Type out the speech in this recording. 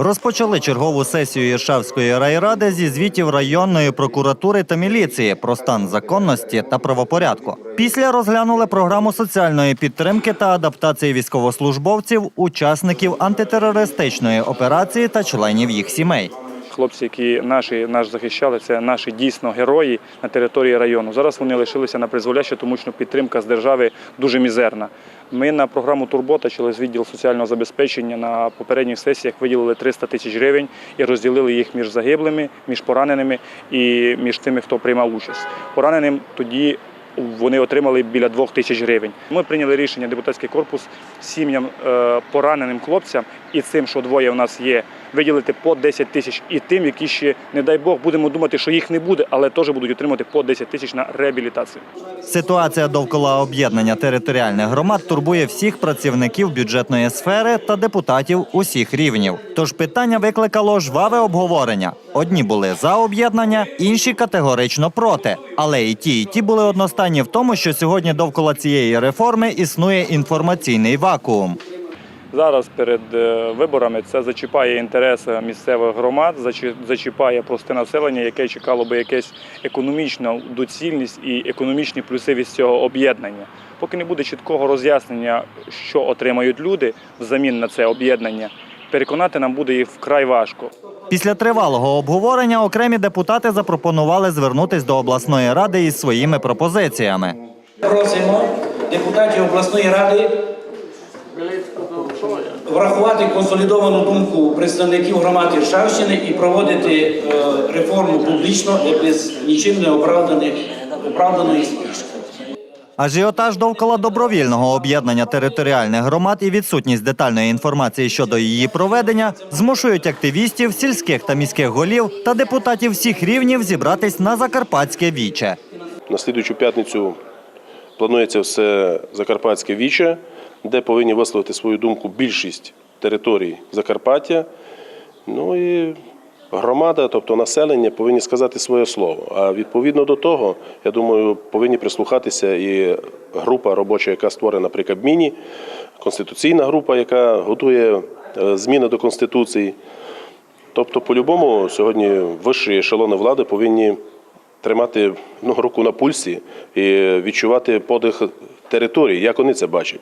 Розпочали чергову сесію Іршавської райради зі звітів районної прокуратури та міліції про стан законності та правопорядку. Після розглянули програму соціальної підтримки та адаптації військовослужбовців, учасників антитерористичної операції та членів їх сімей. Хлопці, які наші нас захищали, це наші дійсно герої на території району. Зараз вони лишилися на призволяще, тому що підтримка з держави дуже мізерна. Ми на програму Турбота через відділ соціального забезпечення на попередніх сесіях виділили 300 тисяч гривень і розділили їх між загиблими, між пораненими і між тими, хто приймав участь. Пораненим тоді вони отримали біля двох тисяч гривень. Ми прийняли рішення депутатський корпус сім'ям е, пораненим хлопцям і цим, що двоє в нас є, виділити по 10 тисяч, і тим, які ще, не дай Бог, будемо думати, що їх не буде, але теж будуть отримати по 10 тисяч на реабілітацію. Ситуація довкола об'єднання територіальних громад турбує всіх працівників бюджетної сфери та депутатів усіх рівнів. Тож питання викликало жваве обговорення. Одні були за об'єднання, інші категорично проти. Але і ті, і ті були одностайні в тому, що сьогодні довкола цієї реформи існує інформаційний вакуум. Зараз перед е, виборами це зачіпає інтереси місцевих громад, зачіпає просте населення, яке чекало би якесь економічну доцільність і економічні плюси від цього об'єднання. Поки не буде чіткого роз'яснення, що отримають люди взамін на це об'єднання, переконати нам буде їх вкрай важко. Після тривалого обговорення окремі депутати запропонували звернутись до обласної ради із своїми пропозиціями. Просимо депутатів обласної ради врахувати консолідовану думку представників громад Іршавщини і проводити е, реформу публічно і без нічим не оправданих оправданої спішки. Ажіотаж довкола добровільного об'єднання територіальних громад і відсутність детальної інформації щодо її проведення змушують активістів, сільських та міських голів та депутатів всіх рівнів зібратись на Закарпатське віче. На слідуючу п'ятницю планується все Закарпатське віче, де повинні висловити свою думку більшість територій Закарпаття. Ну і громада, тобто населення, повинні сказати своє слово. А відповідно до того, я думаю, повинні прислухатися і група робоча, яка створена при Кабміні, конституційна група, яка готує е, зміни до Конституції. Тобто, по-любому, сьогодні вищі ешелони влади повинні тримати ну, руку на пульсі і відчувати подих території, як вони це бачать.